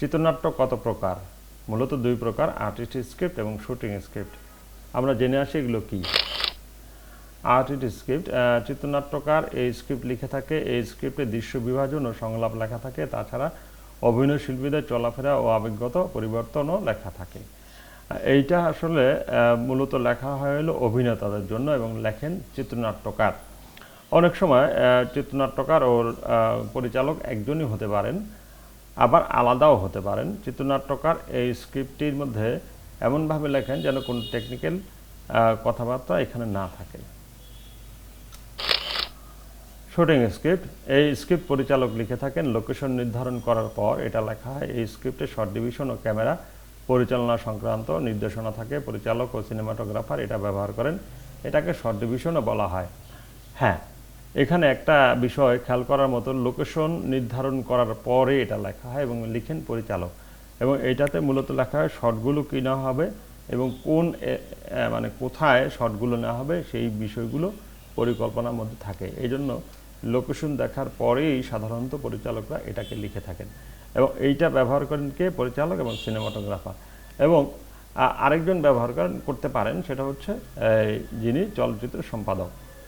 চিত্রনাট্য কত প্রকার? মূলত দুই প্রকার আর্টিস্ট স্ক্রিপ্ট এবং শুটিং স্ক্রিপ্ট আমরা জেনে আসি এগুলো কী? আর্টিস্ট স্ক্রিপ্ট চিত্রনাট্যকার এই স্ক্রিপ্ট লিখে থাকে, এই স্ক্রিপ্টে দৃশ্য বিভাজন ও সংলাপ লেখা থাকে, তাছাড়া অভিনয় শিল্পীদের চলাফেরা ও আবেগগত পরিবর্তনও লেখা থাকে। এইটা আসলে মূলত লেখা হয় হলো অভিনেতাদের জন্য এবং লেখেন চিত্রনাট্যকার। অনেক সময় চিত্রনাট্যকার ও পরিচালক একজনই হতে পারেন। আবার আলাদাও হতে পারেন। চিত্রনাট্যকার এই স্ক্রিপ্টটির মধ্যে এমনভাবে লেখেন যেন কোনো টেকনিক্যাল কথাবার্তা এখানে না থাকে। শুটিং স্ক্রিপ্ট, এই স্ক্রিপ্ট পরিচালক লিখে থাকেন। লোকেশন নির্ধারণ করার পর এটা লেখা হয়। এই স্ক্রিপ্টে শর্ট ডিভিশন ও ক্যামেরা, পরিচালনা সংক্রান্ত নির্দেশনা থাকে। পরিচালক ও সিনেমাটোগ্রাফার এটা ব্যবহার করেন। এটাকে শর্ট ডিভিশনও বলা হয়। হ্যাঁ এখানে একটা বিষয় খেয়াল করার মতো, লোকেশন নির্ধারণ করার পরে এটা লেখা হয় এবং লিখেন পরিচালক। এবং এটাতে মূলত লেখা হয় শর্টগুলো কী নেওয়া হবে এবং কোন মানে কোথায় শর্টগুলো নেওয়া হবে, সেই বিষয়গুলো পরিকল্পনার মধ্যে থাকে। এই জন্য লোকেশন দেখার পরেই সাধারণত পরিচালকরা এটাকে লিখে থাকেন। এবং এইটা ব্যবহার করেন কে? পরিচালক এবং সিনেমাটোগ্রাফার। এবং আরেকজন ব্যবহার করেন, করতে পারেন, সেটা হচ্ছে যিনি চলচ্চিত্র সম্পাদক।